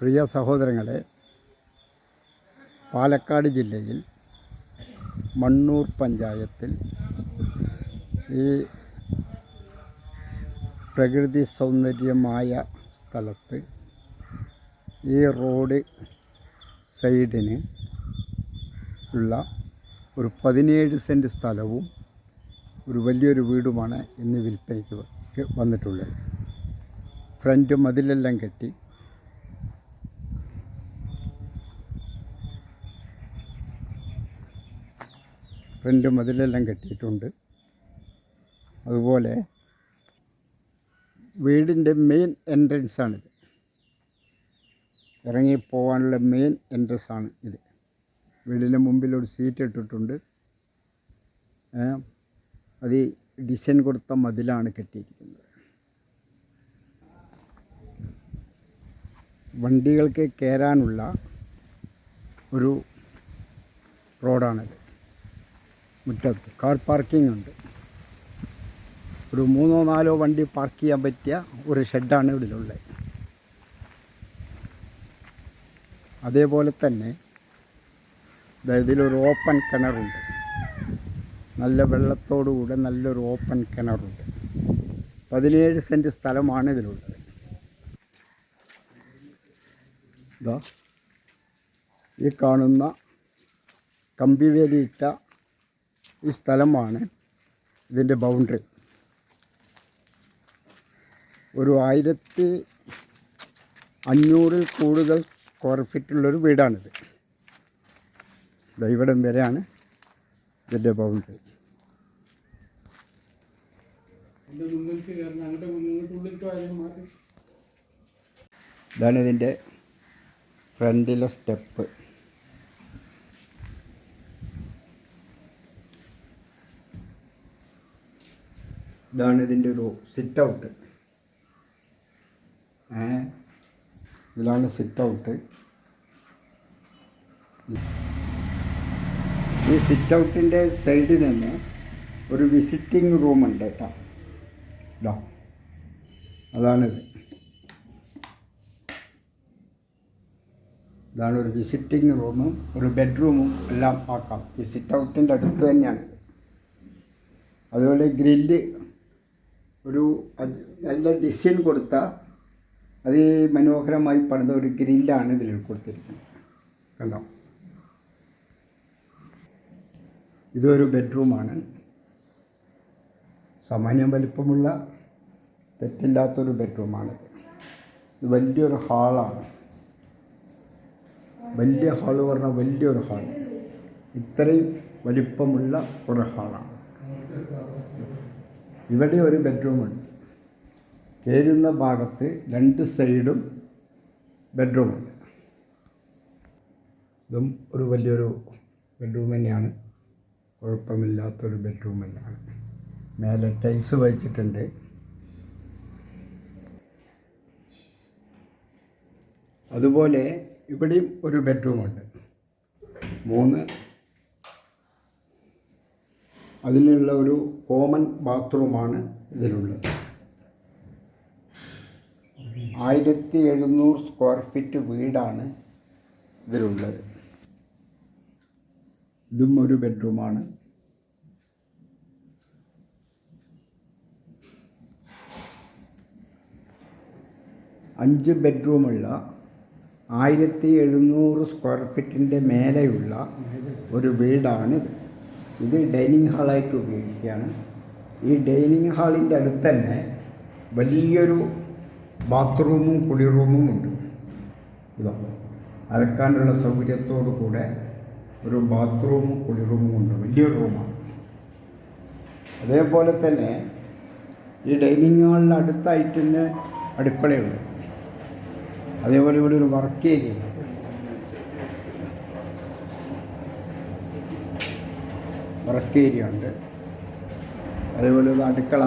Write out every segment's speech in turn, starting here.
പ്രിയ സഹോദരങ്ങളെ പാലക്കാട് ജില്ലയിൽ മണ്ണൂർ പഞ്ചായത്തിൽ ഈ പ്രകൃതി സൗന്ദര്യമായ സ്ഥലത്ത് ഈ റോഡ് സൈഡിന് ഉള്ള ഒരു പതിനേഴ് സെന്റ് സ്ഥലവും ഒരു വലിയൊരു വീടുമാണ് ഇന്ന് വിൽപ്പനയ്ക്ക് വന്നിട്ടുള്ളത്. ഫ്രണ്ട് മതിലെല്ലാം കെട്ടി ഫ്രണ്ട് മതിലെല്ലാം കെട്ടിയിട്ടുണ്ട്. അതുപോലെ വീടിന്റെ മെയിൻ എൻട്രൻസ് ആണിത്. ഇറങ്ങി പോകാനുള്ള മെയിൻ എൻട്രൻസ് ആണ് ഇത്. വീടിന്റെ മുമ്പിൽ ഒരു സീറ്റ് ഇട്ടിട്ടുണ്ട്. അത് ഡിസൈൻ കൊടുത്ത മതിലാണ് കെട്ടിയിരിക്കുന്നത്. വണ്ടികൾക്ക് കയറാനുള്ള ഒരു റോഡാണിത് മുറ്റത്ത്. കാർ പാർക്കിംഗ് ഉണ്ട് ഒരു മൂന്നോ നാലോ വണ്ടി പാർക്ക് ചെയ്യാൻ പറ്റിയ ഒരു ഷെഡാണ് ഇതിലുള്ളത്. അതേപോലെ തന്നെ ഇതിലൊരു ഓപ്പൺ കിണറുണ്ട്. നല്ല വെള്ളത്തോടുകൂടെ നല്ലൊരു ഓപ്പൺ കിണറുണ്ട്. പതിനേഴ് സെന്റ് സ്ഥലമാണ് ഇതിലുള്ളത്. ഇതാ ഈ കാണുന്ന കമ്പിവേലിയിട്ട ഈ സ്ഥലമാണ് ഇതിന്റെ ബൗണ്ടറി ഒരു ആയിരത്തി അഞ്ഞൂറിൽ കൂടുതൽ സ്ക്വയർ ഫീറ്റുള്ളൊരു വീടാണിത്. ദൈവടം വരെയാണ് ഇതിന്റെ ബൗണ്ടറി ഇതാണ് ഇതിന്റെ ഫ്രണ്ടിലെ സ്റ്റെപ്പ്. ഇതാണ് ഇതിന്റെ ഒരു സിറ്റ് ഔട്ട് ഇതിലാണ് സിറ്റ് ഔട്ട് ഈ സിറ്റ് ഔട്ടിന്റെ സൈഡിൽ തന്നെ ഒരു വിസിറ്റിംഗ് റൂം ഉണ്ട് കേട്ടോ. ഇതാ. അതാണിത്. ഇതാണ് ഒരു വിസിറ്റിംഗ് റൂമും ഒരു ബെഡ്റൂമും എല്ലാം ആക്കാം. ഈ സിറ്റ് ഔട്ടിന്റെ അടുത്ത് തന്നെയാണ്. അതുപോലെ ഗ്രില്ല് ഒരു നല്ല ഡിസൈൻ കൊടുത്ത അത് മനോഹരമായി പണിത ഒരു ഗ്രില്ലാണ് ഇതിൽ കൊടുത്തിരിക്കുന്നത്. കണ്ടോ? ഇതൊരു ബെഡ്റൂമാണ്. സാമാന്യം വലിപ്പമുള്ള തെറ്റില്ലാത്തൊരു ബെഡ്റൂമാണിത്. ഇത് വലിയൊരു ഹാളാണ്. വലിയ ഹാൾ പറഞ്ഞാൽ വലിയൊരു ഹാൾ. ഇത്രയും വലിപ്പമുള്ള ഒരു ഹാളാണ്. ഇവിടെ ഒരു ബെഡ്റൂമുണ്ട് കയറുന്ന ഭാഗത്ത് രണ്ട് സൈഡും ബെഡ്റൂമുണ്ട് ഇതും ഒരു വലിയൊരു ബെഡ്റൂം തന്നെയാണ്. കുഴപ്പമില്ലാത്തൊരു ബെഡ്റൂം തന്നെയാണ്. മേലെ ടൈൽസ് വഹിച്ചിട്ടുണ്ട് അതുപോലെ ഇവിടെയും ഒരു ബെഡ്റൂമുണ്ട് മൂന്ന് അതിനുള്ള ഒരു കോമൺ ബാത്റൂമാണ് ഇതിലുള്ളത്. ആയിരത്തി എഴുന്നൂറ് സ്ക്വയർ ഫീറ്റ് വീടാണ് ഇതിലുള്ളത്. ഇതും ഒരു ബെഡ്റൂമാണ്. അഞ്ച് ബെഡ്റൂമുള്ള ആയിരത്തി എഴുന്നൂറ് സ്ക്വയർ ഫീറ്റിന്റെ മേലെയുള്ള ഒരു വീടാണിത്. ഇത് ഡൈനിങ് ഹാളായിട്ട് ഉപയോഗിക്കുകയാണ്. ഈ ഡൈനിങ് ഹാളിന്റെ അടുത്ത് തന്നെ വലിയൊരു ബാത്റൂമും കുളിറൂമും ഉണ്ട്. ഇതാ അലക്കാനുള്ള സൗകര്യത്തോടു കൂടെ ഒരു ബാത്റൂമും കുളിറൂമും ഉണ്ട്. വലിയൊരു റൂമാണ്. അതേപോലെ തന്നെ ഈ ഡൈനിങ് ഹാളിന് അടുത്തായിട്ട് തന്നെ അടുക്കളയുണ്ട്. അതേപോലെ ഇവിടെ ഒരു വർക്ക് ഏരിയ വർക്ക് ഏരിയ ഉണ്ട്. അതേപോലെ ഒരു അടുക്കള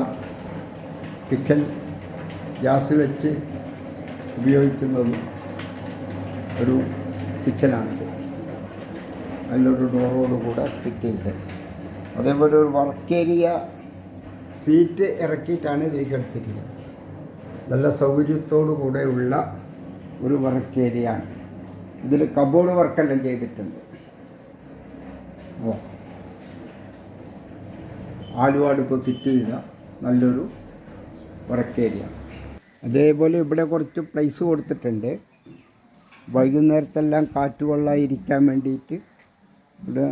കിച്ചൺ ഗ്യാസ് വെച്ച് ഉപയോഗിക്കുന്നതും ഒരു കിച്ചനാണിത് നല്ലൊരു ഡോറോട് കൂടെ ഫിറ്റ് ചെയ്ത്. അതേപോലെ ഒരു വർക്ക് ഏരിയ സീറ്റ് ഇറക്കിയിട്ടാണ് ഇതിലേക്ക് എടുത്തിരിക്കുന്നത്. നല്ല സൗകര്യത്തോടു കൂടെയുള്ള ഒരു വർക്ക് ഏരിയ ആണ്. ഇതിൽ കബോർഡ് വർക്കെല്ലാം ചെയ്തിട്ടുണ്ട്. ഓ. ആലുവാടുപ്പ് ഫിറ്റ് ചെയ്ത നല്ലൊരു വർക്ക് ഏരിയ അതേപോലെ ഇവിടെ കുറച്ച് പ്ലേസ് കൊടുത്തിട്ടുണ്ട്. വൈകുന്നേരത്തെല്ലാം കാറ്റുവെള്ളായിരിക്കാൻ വേണ്ടിയിട്ട് ഇവിടെ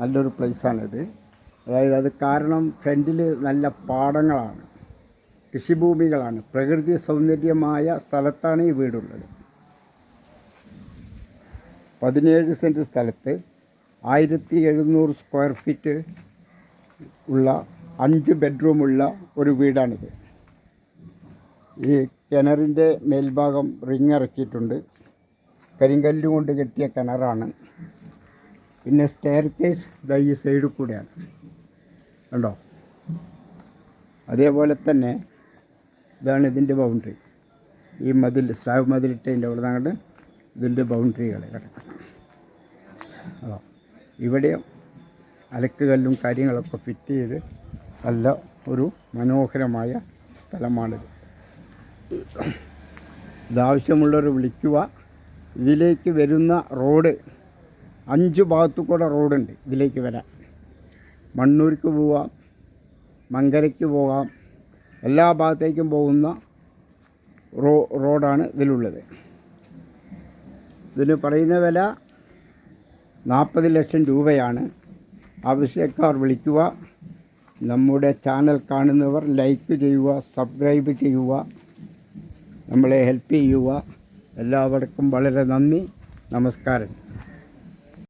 നല്ലൊരു പ്ലേസാണിത് അതായത് അത് കാരണം ഫ്രണ്ടിൽ നല്ല പാടങ്ങളാണ്. കൃഷിഭൂമികളാണ്. പ്രകൃതി സൗന്ദര്യമായ സ്ഥലത്താണ് ഈ വീടുള്ളത്. പതിനേഴ് സെന്റ് സ്ഥലത്ത് ആയിരത്തി എഴുന്നൂറ് സ്ക്വയർ ഫീറ്റ് ഉള്ള അഞ്ച് ബെഡ്റൂമുള്ള ഒരു വീടാണിത്. ഈ കിണറിന്റെ മേൽഭാഗം റിങ് ഇറക്കിയിട്ടുണ്ട്. കരിങ്കല്ല് കൊണ്ട് കെട്ടിയ കിണറാണ്. പിന്നെ സ്റ്റെയർ കേസ് ദാ ഈ സൈഡിൽ കൂടെയാണ്. കണ്ടോ? അതേപോലെ തന്നെ ഇതാണ് ഇതിന്റെ ബൗണ്ടറി ഈ മതിൽ സ്ലാബ് മതിലിട്ടതിന്റെ അവിടെ നിന്നങ്ങോട്ട് ഇതിന്റെ ബൗണ്ടറികൾ കിടക്കണം അതോ ഇവിടെയും അലക്കുകല്ലും കാര്യങ്ങളൊക്കെ ഫിറ്റ് ചെയ്ത് നല്ല ഒരു മനോഹരമായ സ്ഥലമാണിത്. ഇതാവശ്യമുള്ളവർ വിളിക്കുക. ഇതിലേക്ക് വരുന്ന റോഡ് അഞ്ച് ഭാഗത്തു കൂടെ റോഡുണ്ട് ഇതിലേക്ക് വരാൻ. മണ്ണൂർക്ക് പോവാം മങ്കരയ്ക്ക് പോകാം എല്ലാ ഭാഗത്തേക്കും പോകുന്ന റോ റോഡാണ് ഇതിലുള്ളത്. ഇതിന് പറയുന്ന വില നാൽപ്പത് ലക്ഷം രൂപയാണ്. ആവശ്യക്കാർ വിളിക്കുക. നമ്മുടെ ചാനൽ കാണുന്നവർ ലൈക്ക് ചെയ്യുക സബ്സ്ക്രൈബ് ചെയ്യുക നമ്മളെ ഹെൽപ്പ് ചെയ്യുക. എല്ലാവർക്കും വളരെ നന്ദി. നമസ്കാരം.